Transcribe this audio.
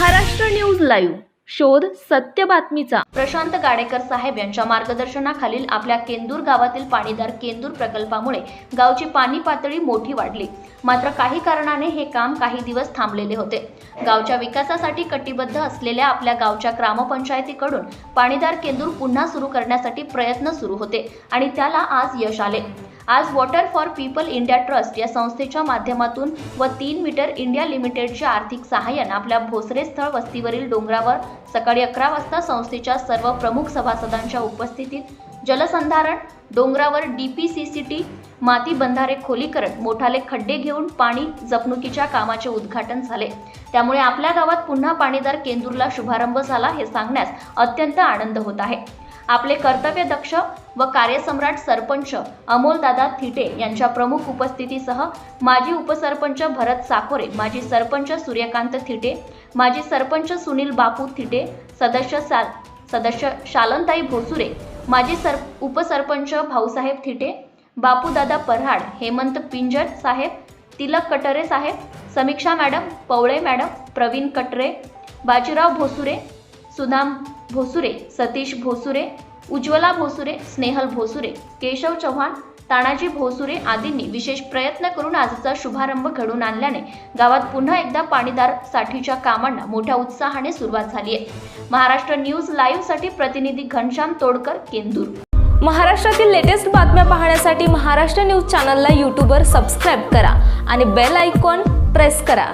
Maharashtra news live. शोध सत्य बातमीचा. प्रशांत गाडेकर साहेब यांच्या मार्गदर्शनाखालील आपल्या केंदूर गावातील पाणीदार केंदूर प्रकल्पामुळे गावची पाणी पातळी मोठी वाढली. मात्र काही कारणाने हे काम काही दिवस थांबलेले होते. गावच्या विकासासाठी कटिबद्ध असलेल्या आपल्या गावच्या ग्रामपंचायतीकडून पाणीदार केंदूर पुन्हा सुरू करण्यासाठी प्रयत्न सुरू होते आणि त्याला आज यश आले. आज water for people India trust या संस्थेच्या माध्यमातून व तीन मीटर इंडिया लिमिटेडच्या आर्थिक सहाय्यानं आपल्या भोसरे स्थळ वस्तीवरील डोंगरावर सकाळी अकरा वाजता संस्थेच्या सर्व प्रमुख सभासदांच्या उपस्थितीत जलसंधारण डोंगरावर डीपीसीसीटी माती बंधारे खोलीकरण मोठाले खड्डे घेऊन पाणी जपणुकीच्या कामाचे उद्घाटन झाले. त्यामुळे आपल्या गावात पुन्हा पाणीदार केंदूरला शुभारंभ झाला हे सांगण्यास अत्यंत आनंद होत आहे. आपले कर्तव्यदक्ष व कार्यसम्राट सरपंच अमोलदादा थिटे यांच्या प्रमुख उपस्थितीसह माजी उपसरपंच भरत साकोरे माजी सरपंच सूर्यकांत थिटे माजी सरपंच सुनील बापू थिटे सदस्य सा सदस्य शालनताई भोसुरे माजी सर उपसरपंच भाऊसाहेब थिटे बापूदादा परहाड हेमंत पिंजर साहेब तिलक कटरे साहेब समीक्षा मॅडम पवळे मॅडम प्रवीण कटरे बाजीराव भोसुरे सुदाम भोसुरे सतीश भोसुरे उज्ज्वला भोसुरे स्नेहल भोसुरे केशव चव्हाण तानाजी भोसुरे आदींनी विशेष प्रयत्न करून आजचा शुभारंभ घडून आणल्याने गावात पुन्हा एकदा पाणीदार साठीच्या कामांना मोठ्या उत्साहाने सुरुवात झाली आहे. महाराष्ट्र न्यूज लाईव्हसाठी प्रतिनिधी घनश्याम तोडकर केंदूर. महाराष्ट्रातील लेटेस्ट बातम्या पाहण्यासाठी महाराष्ट्र न्यूज चॅनलला यूट्यूबवर सबस्क्राईब करा आणि बेल आयकॉन प्रेस करा.